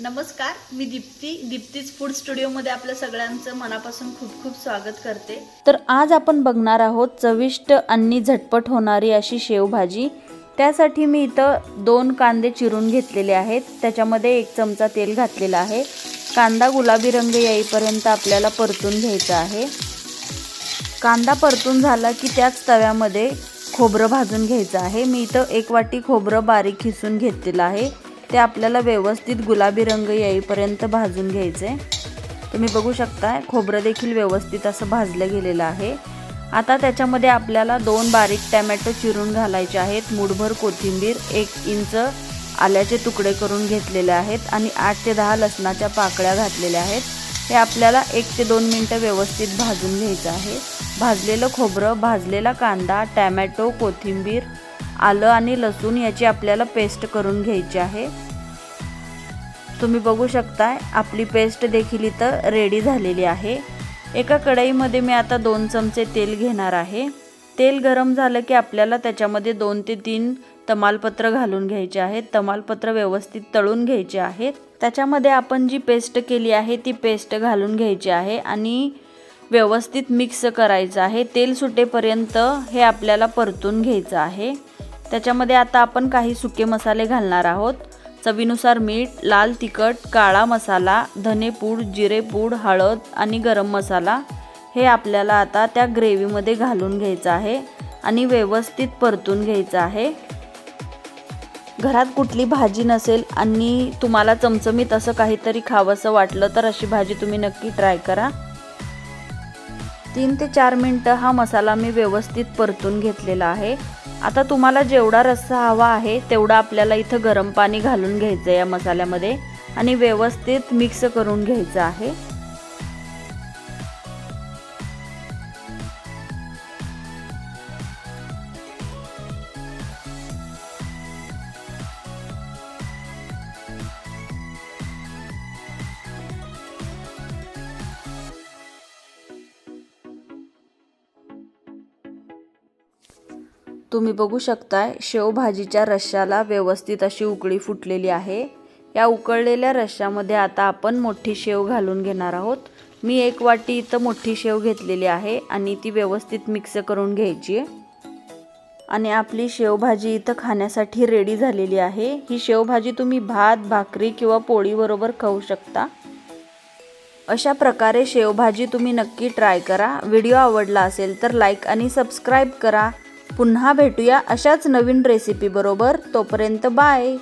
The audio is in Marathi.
नमस्कार मी दीप्ती. दीप्तीज फूड स्टुडिओमध्ये आपलं सगळ्यांचं मनापासून खूप खूप स्वागत करते. तर आज आपण बघणार आहोत चविष्ट आणि झटपट होणारी अशी शेवभाजी. त्यासाठी मी इथं दोन कांदे चिरून घेतलेले आहेत. त्याच्यामध्ये एक चमचा तेल घातलेला आहे. कांदा गुलाबी रंग येईपर्यंत आपल्याला परतून घ्यायचा आहे. कांदा परतून झाला की त्याच तव्यामध्ये खोबरं भाजून घ्यायचं आहे. मी इथं एक वाटी खोबरं बारीक खिसून घेतलेलं आहे. ते आपल्याला व्यवस्थित गुलाबी रंग येईपर्यंत भाजून घ्यायचे. तुम्ही बघू शकता खोबरं देखील व्यवस्थित असं भाजलं गेलेलं आहे. आता त्याच्यामध्ये आपल्याला दोन बारीक टॅमॅटो चिरून घालायचे आहेत. मुठभर कोथिंबीर एक इंच आल्याचे तुकडे करून घेतलेले आहेत आणि आठ ते दहा लसणाच्या पाकळ्या घातलेल्या आहेत. हे आपल्याला एक ते दोन मिनटं व्यवस्थित भाजून घ्यायचं आहे. भाजलेलं खोबरं भाजलेला कांदा टॅमॅटो कोथिंबीर आलं आणि लसूण याची आपल्याला पेस्ट करून घ्यायची आहे. तुम्ही बघू शकताय आपली पेस्ट देखील इथं रेडी झालेली आहे. एका कढईमध्ये मी आता दोन चमचे तेल घेणार आहे. तेल गरम झालं की आपल्याला त्याच्यामध्ये दोन ते तीन तमालपत्र घालून घ्यायचे आहेत. तमालपत्र व्यवस्थित तळून घ्यायचे आहेत. त्याच्यामध्ये आपण जी पेस्ट केली आहे ती पेस्ट घालून घ्यायची आहे आणि व्यवस्थित मिक्स करायचं आहे. तेल सुटेपर्यंत हे आपल्याला परतून घ्यायचं आहे. त्याच्यामध्ये आता आपण काही सुके मसाले घालणार आहोत. चवीनुसार मीठ लाल तिखट काळा मसाला धनेपूड जिरेपूड हळद आणि गरम मसाला हे आपल्याला आता त्या ग्रेव्हीमध्ये घालून घ्यायचं आहे आणि व्यवस्थित परतून घ्यायचं आहे. घरात कुठली भाजी नसेल आणि तुम्हाला चमचमीत असं काहीतरी खावंसं वाटलं तर अशी भाजी तुम्ही नक्की ट्राय करा. तीन ते चार मिनटं हा मसाला मी व्यवस्थित परतून घेतलेला आहे. आता तुम्हाला जेवढा रस्सा हवा आहे तेवढा आपल्याला इथं गरम पाणी घालून घ्यायचं आहे या मसाल्यामध्ये. आणि व्यवस्थित मिक्स करून घ्यायचं आहे. तुम्ही बघू शकताय शेवभाजीच्या रश्श्याला व्यवस्थित अशी उकळी फुटलेली आहे. या उकळलेल्या रश्श्यामध्ये आता आपण मोठी शेव घालून घेणार आहोत. मी एक वाटी इथं मोठी शेव घेतलेली आहे आणि ती व्यवस्थित मिक्स करून घ्यायची आहे. आणि आपली शेवभाजी इथं खाण्यासाठी रेडी झालेली आहे. ही शेवभाजी तुम्ही भात भाकरी किंवा पोळीबरोबर खाऊ शकता. अशा प्रकारे शेवभाजी तुम्ही नक्की ट्राय करा. व्हिडिओ आवडला असेल तर लाईक आणि सबस्क्राईब करा. पुन्हा भेटूया अशाच नवीन रेसिपीबरोबर तोपर्यंत बाय